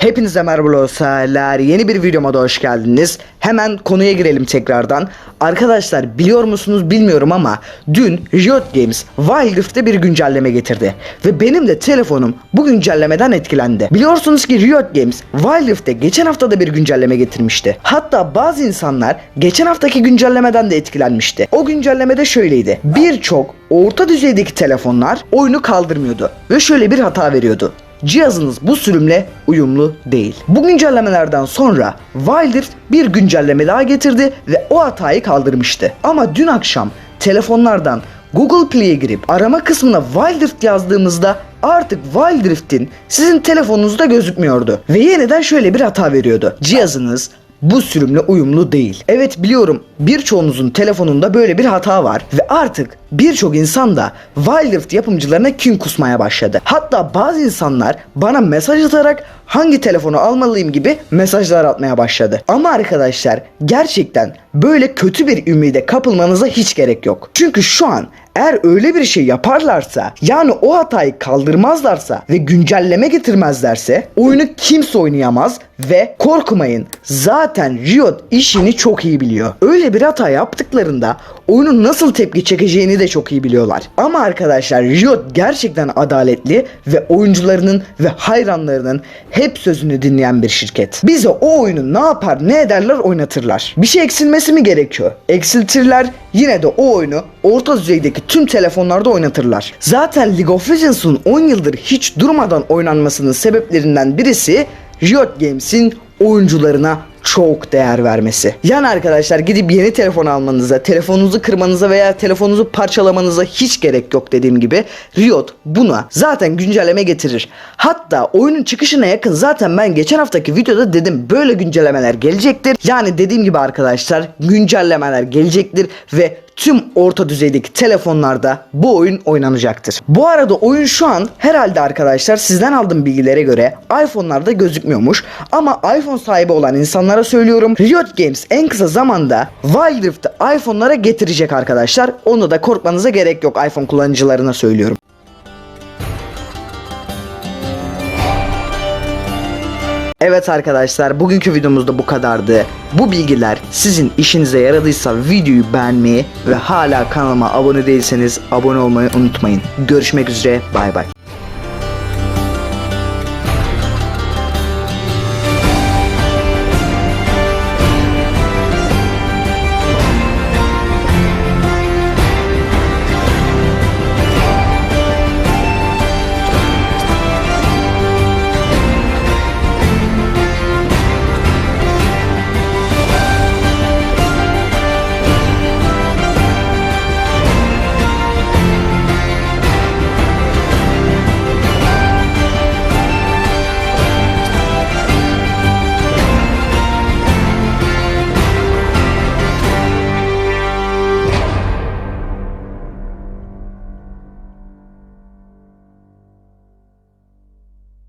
Hepinize merhaba dostlar. Yeni bir videoma da hoş geldiniz. Hemen konuya girelim tekrardan. Arkadaşlar biliyor musunuz bilmiyorum ama dün Riot Games Wild Rift'te bir güncelleme getirdi. Ve benim de telefonum bu güncellemeden etkilendi. Biliyorsunuz ki Riot Games Wild Rift'te geçen hafta da bir güncelleme getirmişti. Hatta bazı insanlar geçen haftaki güncellemeden de etkilenmişti. O güncellemede şöyleydi. Birçok orta düzeydeki telefonlar oyunu kaldırmıyordu. Ve şöyle bir hata veriyordu. Cihazınız bu sürümle uyumlu değil. Bu güncellemelerden sonra Wild Rift bir güncelleme daha getirdi ve o hatayı kaldırmıştı. Ama dün akşam telefonlardan Google Play'e girip arama kısmına Wild Rift yazdığımızda artık Wild Rift'in sizin telefonunuzda gözükmüyordu. Ve yeniden şöyle bir hata veriyordu. Cihazınız bu sürümle uyumlu değil. Evet biliyorum birçoğunuzun telefonunda böyle bir hata var ve artık birçok insan da Wild Rift yapımcılarına kin kusmaya başladı. Hatta bazı insanlar bana mesaj atarak hangi telefonu almalıyım gibi mesajlar atmaya başladı. Ama arkadaşlar gerçekten böyle kötü bir ümide kapılmanıza hiç gerek yok. Çünkü şu an eğer öyle bir şey yaparlarsa yani o hatayı kaldırmazlarsa ve güncelleme getirmezlerse oyunu kimse oynayamaz ve korkmayın zaten Riot işini çok iyi biliyor. Öyle bir hata yaptıklarında oyunun nasıl tepki çekeceğini de çok iyi biliyorlar. Ama arkadaşlar Riot gerçekten adaletli ve oyuncularının ve hayranlarının hep sözünü dinleyen bir şirket. Bize o oyunu ne yapar ne ederler oynatırlar. Bir şey eksilmesi mi gerekiyor? Eksiltirler yine de o oyunu orta düzeydeki tüm telefonlarda oynatırlar. Zaten League of Legends'ın 10 yıldır hiç durmadan oynanmasının sebeplerinden birisi Riot Games'in oyuncularına çok değer vermesi. Yani arkadaşlar gidip yeni telefon almanıza, telefonunuzu kırmanıza veya telefonunuzu parçalamanıza hiç gerek yok dediğim gibi Riot buna zaten güncelleme getirir. Hatta oyunun çıkışına yakın zaten ben geçen haftaki videoda dedim böyle güncellemeler gelecektir. Yani dediğim gibi arkadaşlar güncellemeler gelecektir ve tüm orta düzeydeki telefonlarda bu oyun oynanacaktır. Bu arada oyun şu an herhalde arkadaşlar sizden aldığım bilgilere göre iPhone'larda gözükmüyormuş ama iPhone sahibi olan insanlara söylüyorum Riot Games en kısa zamanda Wild Rift'i iPhone'lara getirecek arkadaşlar. Onu da korkmanıza gerek yok iPhone kullanıcılarına söylüyorum. Evet arkadaşlar bugünkü videomuzda bu kadardı. Bu bilgiler sizin işinize yaradıysa videoyu beğenmeyi ve hala kanalıma abone değilseniz abone olmayı unutmayın. Görüşmek üzere bay bay.